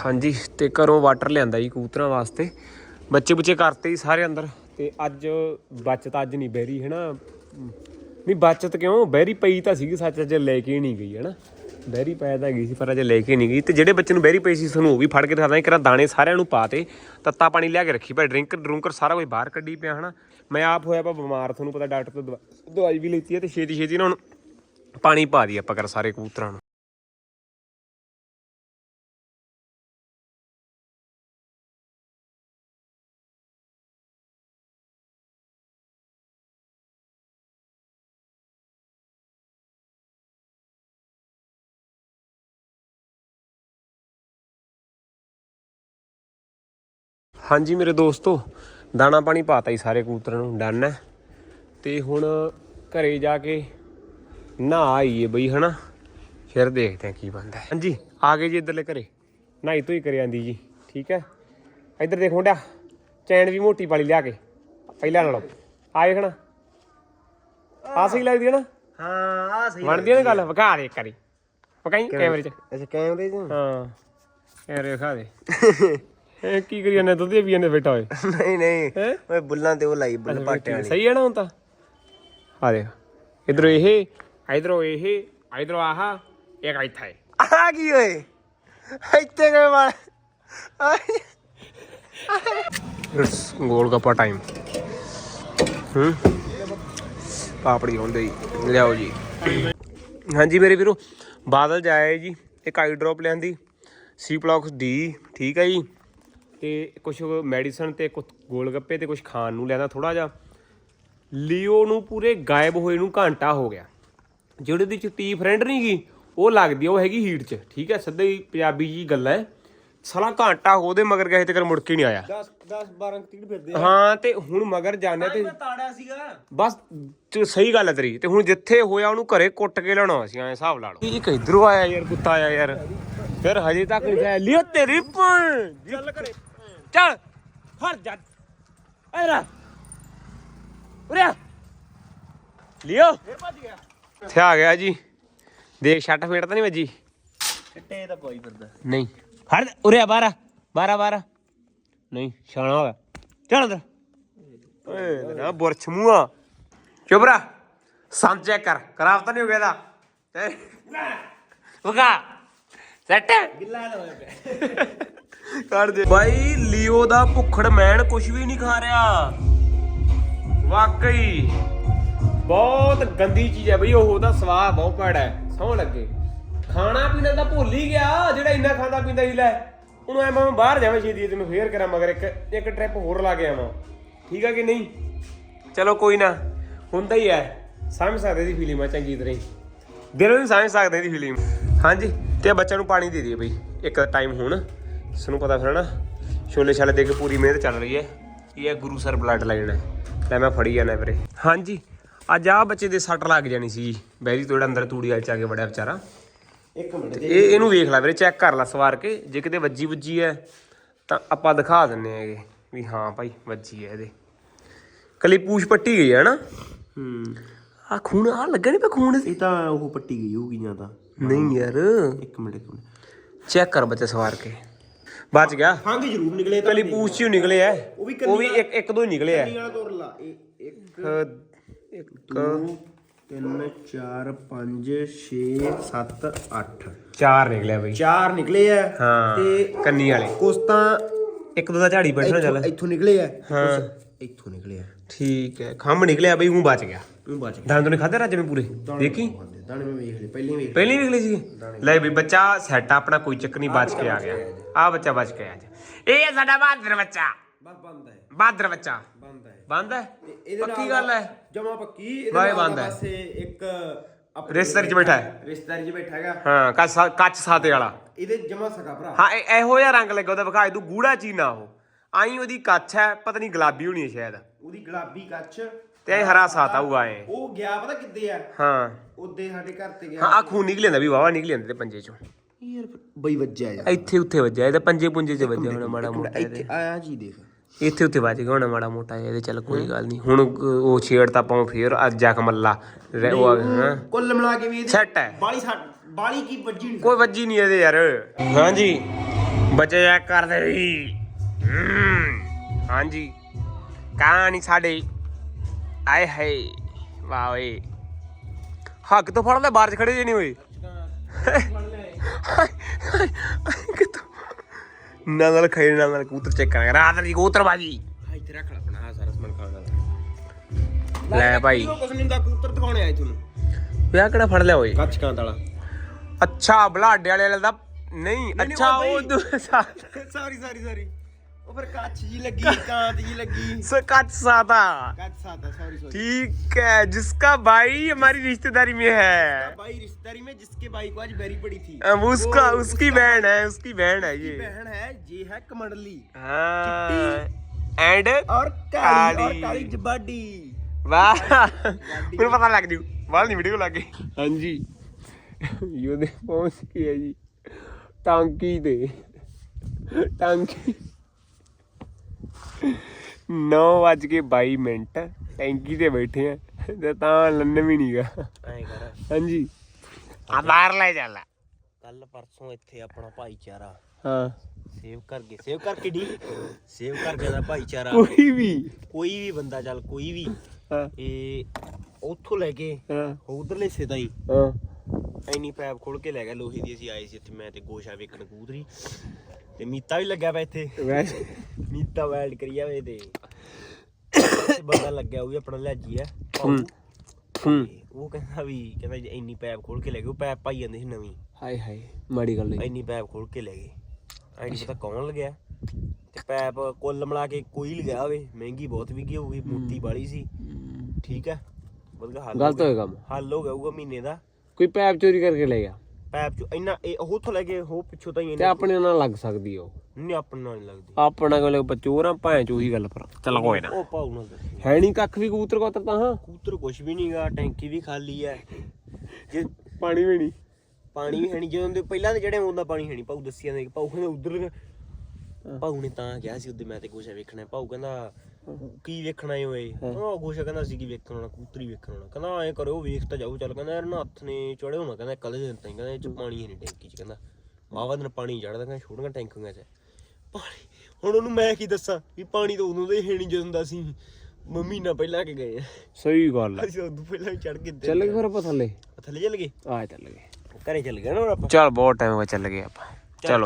ਹਾਂਜੀ, ਤੇ ਘਰੋਂ ਵਾਟਰ ਲਿਆਂਦਾ ਜੀ ਕਬੂਤਰਾਂ ਵਾਸਤੇ। ਬੱਚੇ ਬੁੱਚੇ ਕਰਤੇ ਜੀ ਸਾਰੇ ਅੰਦਰ। ਤੇ ਅੱਜ ਬਚਤ ਅੱਜ ਨਹੀਂ ਬਹਿਰੀ ਹੈ ਨਾ ਨਹੀਂ, ਬਚਤ ਕਿਉਂ? ਬਹਿਰੀ ਪਈ ਤਾਂ ਸੀਗੀ, ਸੱਚ ਅੱਜ ਲੈ ਕੇ ਨਹੀਂ ਗਈ ਹੈ ਨਾ ਬਹਿਰੀ ਪੈ ਤਾਂ ਗਈ ਸੀ, ਪਰ ਅਜੇ ਲੈ ਕੇ ਨਹੀਂ ਗਈ। ਤੇ ਜਿਹੜੇ ਬੱਚੇ ਨੂੰ ਬਹਿਰੀ ਪਈ ਸੀ ਤੁਹਾਨੂੰ ਉਹ ਵੀ ਫੜ ਕੇ ਦਿਖਾਦਾ ਕਿ ਦਾਣੇ ਸਾਰਿਆਂ ਨੂੰ ਪਾਤੇ ਤੱਤਾ ਪਾਣੀ ਲਿਆ ਕੇ ਰੱਖੀ ਭਾਈ, ਡਰਿੰਕ, ਡਰੂੰਕਰ ਸਾਰਾ ਕੁਝ ਬਾਹਰ ਕੱਢੀ ਪਿਆ, ਹਨਾ? ਮੈਂ ਆਪ ਹੋਇਆ ਪਾ ਬਿਮਾਰ, ਤੁਹਾਨੂੰ ਪਤਾ ਡਾਕਟਰ ਤੋਂ ਦਵਾ- ਦਵਾਈ ਵੀ ਲੈਤੀ ਹੈ ਤੇ ਛੇਤੀ ਛੇਤੀ ਨਾ ਹੁਣ ਪਾਣੀ ਪਾ ਦੀ ਆਪਾਂ ਕਰ ਸਾਰੇ ਕਬੂਤਰਾਂ ਨੂੰ। ਹਾਂਜੀ ਮੇਰੇ ਦੋਸਤੋ ਦਾਣਾ ਪਾਣੀ ਪਾਤਾ ਹੀ ਸਾਰੇ ਕਬੂਤਰਾਂ ਨੂੰ ਡਨ ਹੈ। ਤੇ ਹੁਣ ਘਰੇ ਜਾ ਕੇ ਨਹਾ ਆਈਏ ਬਈ ਹਨਾ? ਫਿਰ ਦੇਖਦੇ ਆ ਕੀ ਬਣਦਾ ਹੈ। ਹਾਂਜੀ ਆ ਗਏ ਜੀ ਇੱਧਰਲੇ ਘਰੇ। ਨਹਾਈ ਤੋਂ ਹੀ ਕਰੇ ਆਂਦੀ ਜੀ ਠੀਕ ਹੈ? ਇੱਧਰ ਦੇਖ ਮੁੰਡਿਆ ਚੈਨ ਵੀ ਮੋਟੀ ਵਾਲੀ ਲਿਆ ਕੇ ਪਹਿਲਾਂ ਨਾਲੋਂ। ਆ ਦੇਖਣਾ ਆ ਸਹੀ ਲੱਗਦੀ ਹੈ ਨਾ? ਹਾਂ ਆ ਸਹੀ ਬਣਦੀ ਹੈ ਨਾ ਗੱਲ? ਵਿਖਾ ਦੇ ਇੱਕ ਵਾਰੀ। ਪਕਾਈ ਕੈਮਰੇ 'ਚ। ਅੱਛਾ ਕੈਮਰੇ 'ਚ? ਹਾਂ ਕੈਮਰੇ ਵਿਖਾ ਦੇ। ਇਹ ਕੀ ਕਰੀ ਜਾਂਦੇ ਦੁੱਧ ਵੀ ਜਾਂਦੇ ਬੈਠਾ ਹੋਏ ਨਹੀਂ ਨਹੀਂ ਓਏ ਬੁੱਲਾਂ ਤੇ ਉਹ ਲਾਈ ਬੁੱਲ ਪਾਟੇ ਵਾਲੀ। ਸਹੀ ਹੈ ਨਾ ਹੁਣ ਤਾਂ? ਆ ਦੇਖ ਇਧਰੋਂ ਇਹ ਇਧਰੋਂ ਇਹ ਇਧਰੋਂ ਆਹ ਇੱਕ ਇੱਥਾ ਹੈ ਆ ਕੀ ਓਏ? ਇੱਥੇ ਕਿਵੇਂ ਵਾਲ ਇਟਸ ਗੋਲ ਗੱਪਾ ਟਾਈਮ ਹੂੰ? ਪਾਪੜੀ ਹੁੰਦੇ ਲਿਆਓ ਜੀ। ਹਾਂਜੀ ਮੇਰੇ ਵੀਰੋ ਬਾਦਲ ਜਾਏ ਜੀ ਇੱਕ ਆਈ ਡ੍ਰੌਪ ਲਿਆਂਦੀ ਸੀ ਪਲੌਕਸ ਡੀ ਠੀਕ ਹੈ ਜੀ? ਤੇ ਕੁਝ ਮੈਡੀਸਨ ਤੇ ਕੁਝ ਗੋਲ ਗੱਪੇ ਤੇ ਕੁਝ ਖਾਣ ਨੂੰ ਲਿਆਂਦਾ ਥੋੜਾ ਜਿਹਾ। ਲੀਓ ਨੂੰ ਪੂਰੇ ਗਾਇਬ ਹੋਏ ਨੂੰ ਘੰਟਾ ਹੋ ਗਿਆ। ਜਿਹੜੀ ਦੀ ਚੁੱਟੀ ਫਰੈਂਡ ਨਹੀਂ ਗਈ ਉਹ ਲੱਗਦੀ ਉਹ ਹੈਗੀ ਹੀਟ 'ਚ। ਠੀਕ ਹੈ ਸਿੱਧੇ ਹੀ ਪੰਜਾਬੀ ਜੀ ਗੱਲ ਹੈ। ਸਾਲਾ ਘੰਟਾ ਉਹਦੇ ਮਗਰ ਗਏ ਤੇ ਕਰ ਮੁੜ ਕੇ ਨਹੀਂ ਆਇਆ। 10 10 12 ਤੀੜ ਫਿਰਦੇ ਹਾਂ ਤੇ ਹੁਣ ਮਗਰ ਜਾਣੇ ਤੇ ਤਾੜਿਆ ਸੀਗਾ। ਬਸ ਤੇ ਸਹੀ ਗੱਲ ਹੈ ਤੇਰੀ। ਤੇ ਹੁਣ ਜਿੱਥੇ ਹੋਇਆ ਉਹਨੂੰ ਘਰੇ ਕੁੱਟ ਕੇ ਲਿਆਉਣਾ ਸੀ ਐ ਹਿਸਾਬ ਲਾ ਲਓ। ਇਹ ਕਿਧਰੋਂ ਆਇਆ ਯਾਰ ਕੁੱਤਾ ਆਇਆ ਯਾਰ। ਫਿਰ ਹਜੇ ਤੱਕ ਨਹੀਂ ਆਇਆ। ਲਿਓ ਤੇਰੀ ਭੈਣ। ਚੱਲ ਘਰੇ। ਚੱਲ। ਹਟ ਜਾ। ਐਰਾ ਉਰੇ ਆ। ਲਿਓ। ਫਿਰ ਭੱਜ ਗਿਆ ਇੱਥੇ ਆ ਗਿਆ ਜੀ। ਦੇਖ ਛੱਟ ਫੇਟ ਤਾਂ ਨਹੀਂ ਵੱਜੀ? ਚਿੱਟੇ ਤਾਂ ਕੋਈ ਫਿਰਦਾ। ਨਹੀਂ। ਹਟ ਉਰੇ ਆ ਬਾਰਾ ਬਾਰਾ ਬਾਰਾ ਨਹੀਂ ਛਾਣਾ ਹੋਇਆ ਚੱਲ ਅੰਦਰ। ਓਏ ਨਾ ਬੁਰਛ ਮੂਆ ਚੁਬਰਾ ਸੰਤ ਚੈੱਕ ਕਰ। ਖਰਾਬ ਤਾਂ ਨਹੀਂ ਹੋ ਗਿਆ ਦਾ ਵਗਾ। ਸੈਟ। ਗਿੱਲਾ ਨਾ ਹੋਇਆ ਪਿਆ। ਕਰ ਦੇ। ਬਾਈ, ਲਿਓ ਦਾ ਭੁੱਖੜ ਮੈਨ ਕੁਝ ਵੀ ਨਹੀਂ ਖਾ ਰਿਹਾ। ਵਾਕਈ। ਬਹੁਤ ਗੰਦੀ ਚੀਜ਼ ਹੈ ਬਈ, ਉਹ ਉਹਦਾ ਸਵਾਦ ਬਹੁਤ ਭੈੜਾ ਹੈ। ਸੌ ਲੱਗੇ। ਖਾਣਾ ਪੀਣਾ ਤਾਂ ਭੁੱਲ ਹੀ ਗਿਆ, ਜਿਹੜਾ ਇੰਨਾ ਖਾਂਦਾ ਪੀਂਦਾ ਹੀ ਲੈ। ਉਹਨੂੰ ਐ ਮੈਂ ਬਾਹਰ ਜਾਵਾਂ ਛੇਤੀ ਤੈਨੂੰ ਫੇਰ ਕਰਾਂ, ਮਗਰ ਇੱਕ ਇੱਕ ਟ੍ਰਿਪ ਹੋਰ ਲਾ ਕੇ ਆਵਾਂ। ਠੀਕ ਆ ਕਿ ਨਹੀਂ? ਚਲੋ ਕੋਈ ਨਾ ਹੁੰਦਾ ਹੀ ਹੈ। ਸਮਝ ਸਕਦੇ ਦੀ ਫੀਲਿੰਗ ਆ ਚੰਗੀ ਤਰ੍ਹਾਂ ਹੀ। ਦਿਲੋਂ ਹੀ ਸਮਝ ਸਕਦੇ ਦੀ ਫੀਲਿੰਗ ਹਾਂਜੀ, ਤੇ ਬੱਚਿਆਂ ਨੂੰ ਪਾਣੀ ਦੇ ਦਈਏ ਬਈ। ਇੱਕ ਟਾਈਮ ਹੁਣ। ਸਾਨੂੰ ਪਤਾ ਫਿਰ ਨਾ ਛੋਲੇ ਛਾਲੇ ਦੇ ਕੇ ਪੂਰੀ ਮਿਹਨਤ ਚੱਲ ਰਹੀ ਹੈ। ਇਹ ਹੈ ਗੁਰੂ ਸਰ ਬਲੱਡ ਲਾਈਨ ਹੈ ਲੈ ਮੈਂ ਫੜੀ ਜਾਣਾ ਵੀਰੇ। ਹਾਂਜੀ ਅੱਜ ਆ ਬੱਚੇ ਦੇ ਸੱਟ ਲੱਗ ਜਾਣੀ ਸੀ ਬੈਰੀ ਤੋਂ ਜਿਹੜਾ ਅੰਦਰ ਤੂੜੀ ਵਾਲ ਚ ਆ ਕੇ ਵੜਿਆ ਵਿਚਾਰਾ। ਇੱਕ ਮਿੰਟ ਇਹ ਇਹਨੂੰ ਵੇਖ ਲੈ ਵੀਰੇ ਚੈੱਕ ਕਰ ਲੈ ਸਵਾਰ ਕੇ। ਜੇ ਕਿਤੇ ਵੱਜੀ ਵੱਜੀ ਹੈ ਤਾਂ ਆਪਾਂ ਦਿਖਾ ਦਿੰਨੇ ਹੈਗੇ ਵੀ ਹਾਂ ਭਾਈ ਵੱਜੀ ਹੈ ਇਹਦੇ। ਕੱਲੀ ਪੂਛ ਪੱਟੀ ਗਈ ਹੈ ਨਾ? ਹੂੰ। ਆ ਖੂਨ ਆ ਲੱਗਾ ਨਹੀਂ ਪਿਆ ਖੂਨ? ਇਹ ਤਾਂ ਉਹ ਪੱਟੀ ਗਈ ਹੋਊਗੀ ਜਾਂ ਤਾਂ। ਨਹੀਂ ਯਾਰ। ਇੱਕ ਮਿੰਟ ਇੱਕ ਮਿੰਟ। ਚੈੱਕ ਕਰ ਬੱਚੇ ਸਵਾਰ ਕੇ। ਬਚ ਗਿਆ। ਫੰਗ ਜ਼ਰੂਰ ਨਿਕਲੇ ਤਾਂ ਕੱਲੀ ਪੂਛ ਚੋਂ ਨਿਕਲੇ ਐ ਉਹ ਵੀ ਉਹ ਵੀ ਇੱਕ ਇੱਕ ਦੋ ਹੀ ਨਿਕਲੇ ਐ ਕੰਨੀ ਵਾਲਾ ਤੋਰ ਲਾ ਇਹ ਇੱਕ ਇੱਕ ਇੱਕ 2 3 4 5 6 7 8 ਚਾਰ ਨਿਕਲਿਆ ਬਈ। ਚਾਰ ਨਿਕਲੇ ਆ। ਹਾਂ ਤੇ ਕੰਨੀ ਵਾਲੇ। ਕੁਛ ਤਾਂ ਇੱਕ ਦੋ ਦਾ ਝਾੜੀ ਬੈਠਣਾ ਚੱਲ। ਇੱਥੋਂ- ਇੱਥੋਂ ਨਿਕਲੇ ਆ। ਹਾਂ। ਕੁਛ ਇੱਥੋਂ ਨਿਕਲੇ ਆ। ਠੀਕ ਹੈ ਖੰਭ ਨਿਕਲਿਆ ਬਈ ਉਹ ਬਚ ਗਿਆ। ਤੂੰ ਬਚ ਗਿਆ। ਨੇ ਖਾਦੇ ਰਾਜੇ ਪੂਰੇ? ਦੇਖੀ? ਦਾਣੇ ਮੈਂ ਵੇਖ ਲਏ ਪਹਿਲਾਂ ਵੇਖ ਪਹਿਲੀ ਨਿਕਲੀ ਸੀ ਲੈ ਬਈ ਬੱਚਾ ਸੈੱਟ ਆਪਣਾ ਕੋਈ ਚੱਕ ਨਹੀਂ ਬਚ ਕੇ ਆ ਗਿਆ। ਆ ਬੱਚਾ ਬਚ ਕੇ ਆ ਅੱਜ। ਇਹ ਹੈ ਸਾਡਾ ਬਹਾਦਰ ਬੱਚਾ। ਬਸ ਬੰਦ ਹੈ। ਬਹਾਦਰ ਬੱਚਾ। ਬੰਦ ਹੈ। ਬੰਦ ਹੈ? ਪੱਕੀ ਗੱਲ ਹੈ? ਜਮਾ ਪੱਕੀ। ਇਹਦੇ ਨਾਲ ਬੰਦ ਹੈ। ਪਾਸੇ ਇੱਕ ਰਿਸ਼ਤੇਦਾਰੀ 'ਚ ਬੈਠਾ ਹੈ। ਰਿਸ਼ਤੇਦਾਰੀ 'ਚ ਬੈਠਾ ਹੈਗਾ। ਹਾਂ ਕੱਚ ਕੱਚ ਸਾਤੇ ਵਾਲਾ। ਇਹਦੇ ਜਮਾ ਸਕਾ ਭਰਾ। ਹਾਂ ਇਹ- ਜਿਹਾ ਰੰਗ ਲੱਗਾ ਉਹਦਾ ਵਿਖਾਏ ਤੂੰ ਗੂੜਾ ਚੀਨਾ ਉਹ। ਆਈ ਉਹਦੀ ਕੱਚ ਹੈ ਪਤਾ ਨਹੀਂ ਗੁਲਾਬੀ ਹੋਣੀ ਹੈ ਸ਼ਾਇਦ। ਉਹਦੀ ਗੁਲਾਬੀ ਕੱਚ। ਤੇ ਇਹ ਹਰਾ ਸਾਤ ਆਊਗਾ ਐ ਉਹ ਗਿਆ ਪਤਾ ਕਿੱਦੇ ਆ? ਹਾਂ। ਉਹਦੇ ਸਾਡੇ ਘਰ ਤੇ ਗਿਆ। ਹਾਂ ਆ ਖੂਨ ਨਿਕਲ ਜਾਂਦਾ ਵੀ ਵਾਵਾ ਨਿਕਲ ਜਾਂਦਾ ਤੇ ਪੰਜੇ ਚੋਂ। ਯਾਰ ਬਈ ਵੱਜਿਆ ਯਾਰ। ਇੱਥੇ ਉੱਥੇ ਵੱਜਿਆ ਇਹਦੇ ਪੰਜੇ ਪੁੰਜੇ 'ਚ ਵੱਜਿਆ ਹੋਣਾ ਮਾੜਾ ਮੋਟਾ ਇਹਦੇ ਇੱਥੇ ਆਇਆ ਜੀ ਦੇਖ। ਇੱਥੇ ਉੱਥੇ ਵੱਜ ਗਿਆ ਹੋਣਾ ਮਾੜਾ ਮੋਟਾ ਇਹਦੇ ਚੱਲ ਕੋਈ ਗੱਲ ਨਹੀਂ। ਹੁਣ ਉਹ ਛੇੜ ਤਾਂ ਪਾਉ ਫੇਰ ਅੱਜ ਜਖ ਮੱਲਾ। ਰਹਿ- ਉਹ ਆ ਗਿਆ, ਹਾਂ। ਕੁੱਲ ਮਿਲਾ ਕੇ ਵੀ ਇਹਦੀ ਸੈੱਟ ਹੈ। ਬਾਲੀ ਸੱਟ ਬਾਲੀ ਕੀ ਵੱਜੀ ਨਹੀਂ ਕੋਈ ਵੱਜੀ ਨਹੀਂ ਇਹਦੇ ਯਾਰ। ਹਾਂਜੀ। ਬੱਚੇ ਚੈੱਕ ਕਰਦੇ ਵੀ ਹਮ, ਹਾਂਜੀ। ਕਹਾਣੀ ਸਾਡੇ। ਆਏ ਹਾਏ ਵਾਹ ਓਏ। ਹੱਕ ਤੋਂ ਫੜ ਲੈ ਬਾਹਰ 'ਚ ਖੜੇ ਜੇ ਨਹੀਂ ਹੋਏ। ਨਾ ਨਾਲ ਖਾਈ ਨਾ ਨਾਲ ਕਬੂਤਰ ਚੈੱਕ ਕਰਾਂਗੇ ਰਾਤ ਦੀ ਕਬੂਤਰਬਾਜੀ ਹਾਂ ਇੱਥੇ ਰੱਖ ਲੈ ਆਪਣਾ ਆਹ ਸਾਰਾ ਸਮਾਨ ਖਾਣ ਵਾਲਾ। ਲੈ ਭਾਈ। ਕੁਛ ਨਹੀਂ ਦਾ ਕਬੂਤਰ ਦਿਖਾਉਣੇ ਆਏ ਤੁਹਾਨੂੰ ਵਿਆਹ ਕਿਹੜਾ ਫੜ ਲਿਆ ਓਏ? ਕੱਚ ਕਾਂਤ ਵਾਲਾ। ਅੱਛਾ ਬਲਾਡੇ ਵਾਲੇ ਦਾ ਨਹੀਂ ਅੱਛਾ ਉਹ ਸੌਰੀ ਸੌਰੀ ਸੌਰੀ ਉਹ ਫਿਰ ਕੱਚ ਜੀ ਲੱਗੀ ਕਾਂਤ ਜੀ ਲੱਗੀ ਸਕੱਚ ਸਾਦਾ ਕੱਚ ਸਾਦਾ ਸੌਰੀ सॉरी ठीक है जिसका भाई हमारी रिश्तेदारी में है भाई रिश्तेदारी में जिसके भाई को आज बेरी पड़ी थी अब उसका वो उसकी उसका बहन है उसकी बहन है उसकी ये बहन है ये है कमंडली हाँ एंड और काली और काली। काली जबाडी ਵਾਹ ਮੈਨੂੰ ਪਤਾ ਲੱਗ ਜੂ ਬਾਹਰ ਨਹੀਂ ਵੀਡੀਓ ਲੱਗੇ ਹਾਂਜੀ ਯੋਦੇ ਪਹੁੰਚ ਗਏ ਜੀ ਟਾਂਕੀ ਤੇ ਟਾਂਕੀ 9:22 ਮਿੰਟ ਟੈਂਕੀ ਤੇ ਬੈਠੇ ਆ ਤੇ ਤਾਂ ਲੰਨ ਵੀ ਨਹੀਂਗਾ ਐ ਕਰ। ਹਾਂਜੀ। ਆ ਬਾਹਰ ਲੈ ਚੱਲ ਕੱਲ ਪਰਸੋਂ ਇੱਥੇ ਆਪਣਾ ਭਾਈਚਾਰਾ। ਹਾਂ। ਸੇਵ ਕਰ ਗਏ। ਸੇਵ ਕਰਕੇ ਡੀ ਸੇਵ ਕਰ ਗਿਆ ਦਾ ਭਾਈਚਾਰਾ। ਕੋਈ ਵੀ। ਕੋਈ ਵੀ ਬੰਦਾ ਚੱਲ ਕੋਈ ਵੀ। ਹਾਂ। ਇਹ ਉੱਥੋਂ ਲੈ ਕੇ ਹਾਂ। ਉਧਰਲੇ ਸੇ ਤਾਈ ਹਾਂ। ਐਨੀ ਪੈਪ ਖੋਲ ਕੇ ਲੈ ਗਿਆ ਲੋਹੇ ਦੀ। ਅਸੀਂ ਆਏ ਸੀ ਇੱਥੇ ਮੈਂ ਤੇ ਗੋਸ਼ਾ ਵੇਖਣ ਕਬੂਤਰੀ। ਤੇ ਮੀਤਾ ਵੀ ਲੱਗਿਆ ਵਾ ਇੱਥੇ। ਮੀਤਾ ਵੈਲਡ ਕਰੀ ਜਾਵੇ ਤੇ। ਬੰਦਾ ਲੱਗਿਆ ਉਹ ਵੀ ਆਪਣਾ ਲੈਜੀ ਆ। ਹੂੰ। ਉਹ ਕਹਿੰਦਾ ਵੀ ਕਹਿੰਦਾ ਜੀ ਇੰਨੀ ਪੈਪ ਖੋਲ ਕੇ ਲੈ ਗਏ ਉਹ ਪੈਪ ਪਾਈ ਜਾਂਦੇ ਸੀ ਨਵੀਂ। ਹਾਏ ਹਾਏ ਮਾੜੀ ਗੱਲ ਹੈ ਇੰਨੀ ਪੈਪ ਖੋਲ ਕੇ ਲੈ ਗਏ। ਐ ਨਹੀਂ ਪਤਾ ਕੌਣ ਲਗਿਆ। ਤੇ ਪੈਪ ਕੁੱਲ ਮਿਲਾ ਕੇ ਕੋਈ ਲਗਿਆ ਹੋਵੇ ਮਹਿੰਗੀ ਬਹੁਤ ਵੀ ਗਈ ਹੋਊਗੀ ਮੋਟੀ ਵਾਲੀ ਸੀ। ਠੀਕ ਹੈ ਵਧੀਆ ਹੱਲ ਗਲਤ ਹੋਇਆ ਗਿਆ। ਕੰਮ। ਹੱਲ ਹੋ ਜਾਊਗਾ ਮਹੀਨੇ ਦਾ। ਕੋਈ ਪੈਪ ਚੋਰੀ ਕਰਕੇ ਲੈ ਗਿਆ। ਪੈਪ ਚ ਇੰਨਾ ਇਹ ਉਹ ਤੋਂ ਲੈ ਕੇ ਉਹ ਪਿੱਛੋਂ ਤਾਂ ਹੀ ਤੇ ਇੰਨਾ ਆਪਣੇ ਨਾਲ ਲੱਗ ਸਕਦੀ ਆ ਉਹ। ਨਹੀਂ ਆਪਣੇ ਨਹੀਂ ਲੱਗਦੀ। ਆਪਣਾ ਕੋਲੇ ਬਚੋਰਾਂ ਭਾਂ ਚ ਉਹੀ ਗੱਲ ਪਰ। ਚੱਲ ਕੋਈ ਨਾ। ਉਹ ਪਾਉ ਦੱਸੀ ਹੈ ਨਹੀਂ ਕੱਖ ਵੀ ਕਬੂਤਰ ਕੋਤਰ ਤਾਂ ਹਾਂ। ਕੂਤਰ ਕੁਛ ਵੀ ਨਹੀਂਗਾ ਟੈਂਕੀ ਵੀ ਖਾਲੀ ਹੈ ਜੇ ਪਾਣੀ ਵੀ ਨਹੀਂ ਪਾਣੀ ਵੀ ਹੈ ਨਹੀਂ ਜਦੋਂ ਦੇ ਪਹਿਲਾਂ ਦੇ ਜਿਹੜੇ ਹੁੰਦਾ ਪਾਣੀ ਹੈ ਨਹੀਂ ਪਾਉ ਦੱਸਿਆ ਨੇ ਪਾਉ ਕਹਿੰਦਾ ਉਧਰ ਪਾਉ ਨੇ ਤਾਂ ਕਿਹਾ ਸੀ ਉਹਦੇ ਮੈਂ ਤੇ ਕੁਛ ਵੇਖਣਾ ਪਾਉ ਕਹਿੰਦਾ ਕੀ ਵੇਖਣਾ ਏ ਓਏ? ਉਹ ਕੁਛ ਕਹਿੰਦਾ ਸੀ ਕੀ ਵੇਖਣ ਹੋਣਾ ਕੂਤਰੀ ਵੇਖਣ ਹੋਣਾ ਕਹਿੰਦਾ ਐ ਕਰਿਓ ਵੇਖ ਤਾਂ ਜਾਓ ਚੱਲ। ਕਹਿੰਦਾ ਯਾਰ ਨਾ ਹੱਥ ਨੇ ਚੜੇ ਹੋਣਾ। ਕਹਿੰਦਾ ਕਦੇ ਦਿਨ ਤਾਂ ਕਹਿੰਦਾ ਇਹ ਚ ਪਾਣੀ ਹੈ ਨਹੀਂ ਟੈਂਕੀ ਚ। ਕਹਿੰਦਾ ਵਾਵਾ ਦਿਨ ਪਾਣੀ ਚੜਦਾ ਕਹਿੰਦਾ ਛੋਟੀਆਂ ਟੈਂਕੀਆਂ ਚ। ਪਾਣੀ। ਹੁਣ ਉਹਨੂੰ ਮੈਂ ਕੀ ਦੱਸਾਂ ਵੀ ਪਾਣੀ ਤਾਂ ਉਦੋਂ ਦਾ ਹੀ ਹੈ ਨਹੀਂ ਜਦੋਂ ਦਾ ਅਸੀਂ ਮਹੀਨਾ ਪਹਿਲਾਂ ਕੇ ਗਏ ਆ। ਸਹੀ ਗੱਲ ਅਸੀਂ ਉਦੋਂ ਪਹਿਲਾਂ ਹੀ ਚੜ ਕੇ ਇੱਧਰ ਚੱਲ ਗਏ ਫਿਰ ਆਪਾਂ ਥੱਲੇ। ਥੱਲੇ ਚੱਲ ਗਏ? ਆ ਚੱਲ ਗਏ। ਘਰੇ ਚੱਲ ਗਏ ਨਾ ਹੁਣ ਆਪਾਂ? ਚੱਲ ਬਹੁਤ ਟਾਈਮ ਹੋ ਗਿਆ ਚੱਲ ਗਏ ਆਪਾਂ। ਚਲੋ।